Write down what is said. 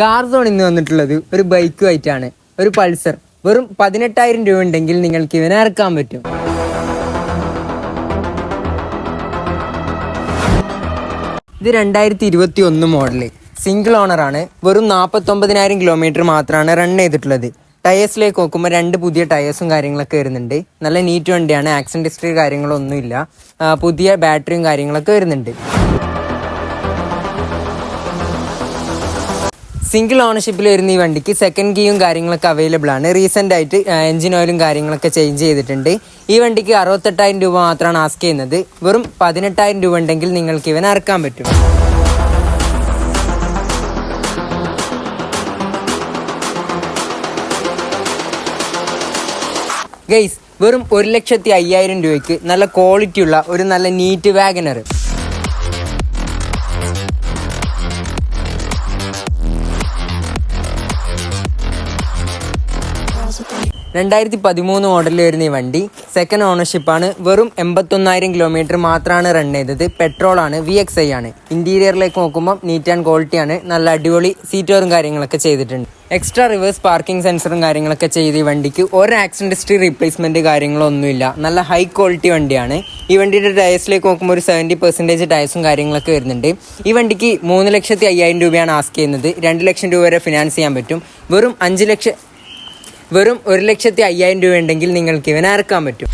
Car zone ഇന്ന് വന്നിട്ടുള്ളത് ഒരു ബൈക്കുമായിട്ടാണ് ഒരു പൾസർ വെറും പതിനെട്ടായിരം രൂപ ഉണ്ടെങ്കിൽ നിങ്ങൾക്ക് ഇവനെ ഇറക്കാൻ പറ്റും. ഇത് രണ്ടായിരത്തി ഇരുപത്തി ഒന്ന് മോഡൽ സിംഗിൾ ഓണറാണ് വെറും നാൽപ്പത്തൊമ്പതിനായിരം കിലോമീറ്റർ മാത്രമാണ് റൺ ചെയ്തിട്ടുള്ളത്. ടയേഴ്സിലേക്ക് നോക്കുമ്പോൾ രണ്ട് പുതിയ ടയേഴ്സും കാര്യങ്ങളൊക്കെ വരുന്നുണ്ട്. നല്ല നീറ്റ് വണ്ടിയാണ്. ആക്സിഡന്റ് ഹിസ്റ്ററി കാര്യങ്ങളൊന്നുമില്ല. പുതിയ ബാറ്ററിയും കാര്യങ്ങളൊക്കെ വരുന്നുണ്ട്. സിംഗിൾ ഓണർഷിപ്പിൽ വരുന്ന ഈ വണ്ടിക്ക്. സെക്കൻഡ് ഗിയും കാര്യങ്ങളൊക്കെ അവൈലബിൾ ആണ്. റീസെന്റ് ആയിട്ട് എഞ്ചിൻ ഓയിലും കാര്യങ്ങളൊക്കെ ചേഞ്ച് ചെയ്തിട്ടുണ്ട്. ഈ വണ്ടിക്ക് അറുപത്തെട്ടായിരം രൂപ മാത്രമാണ് ആസ്ക് ചെയ്യുന്നത്. വെറും പതിനെട്ടായിരം രൂപ ഉണ്ടെങ്കിൽ നിങ്ങൾക്ക് ഇവൻ അറക്കാൻ പറ്റും. ഗൈസ് വെറും ഒരു ലക്ഷത്തി അയ്യായിരം രൂപയ്ക്ക് നല്ല ക്വാളിറ്റിയുള്ള ഒരു നല്ല നീറ്റ് വാഗനർ രണ്ടായിരത്തി പതിമൂന്ന് മോഡലിൽ വരുന്ന ഈ വണ്ടി സെക്കൻഡ് ഓണർഷിപ്പാണ് വെറും എൺപത്തൊന്നായിരം കിലോമീറ്റർ മാത്രമാണ് റൺ ചെയ്തത്. പെട്രോളാണ് വി എക്സ് ഐ ആണ്. ഇന്റീരിയറിലേക്ക് നോക്കുമ്പോൾ നീറ്റ് ആൻഡ് ക്വാളിറ്റി ആണ്. നല്ല അടിപൊളി സീറ്റോറും കാര്യങ്ങളൊക്കെ ചെയ്തിട്ടുണ്ട്. എക്സ്ട്രാ റിവേഴ്സ് പാർക്കിംഗ് സെൻസറും കാര്യങ്ങളൊക്കെ ചെയ്ത് ഈ വണ്ടിക്ക് ഒരു ആക്സിഡന്റ് ഹിസ്റ്ററി റീപ്ലേസ്മെന്റ് കാര്യങ്ങളൊന്നുമില്ല. നല്ല ഹൈ ക്വാളിറ്റി വണ്ടിയാണ്. ഈ വണ്ടിയുടെ ടയേഴ്സിലേക്ക് നോക്കുമ്പോൾ ഒരു സെവന്റി പെർസെന്റേജ് ടയേഴ്സും കാര്യങ്ങളൊക്കെ വരുന്നുണ്ട്. ഈ വണ്ടിക്ക് മൂന്ന് ലക്ഷത്തി അയ്യായിരം രൂപയാണ് ആസ്ക് ചെയ്യുന്നത്. രണ്ട് ലക്ഷം രൂപ വരെ ഫിനാൻസ് ചെയ്യാൻ പറ്റും. വെറും അഞ്ച് ലക്ഷം വെറും ഒരു ലക്ഷത്തി അയ്യായിരം രൂപ ഉണ്ടെങ്കിൽ നിങ്ങൾക്ക് ഇവനാർക്കാൻ അറക്കാൻ പറ്റും.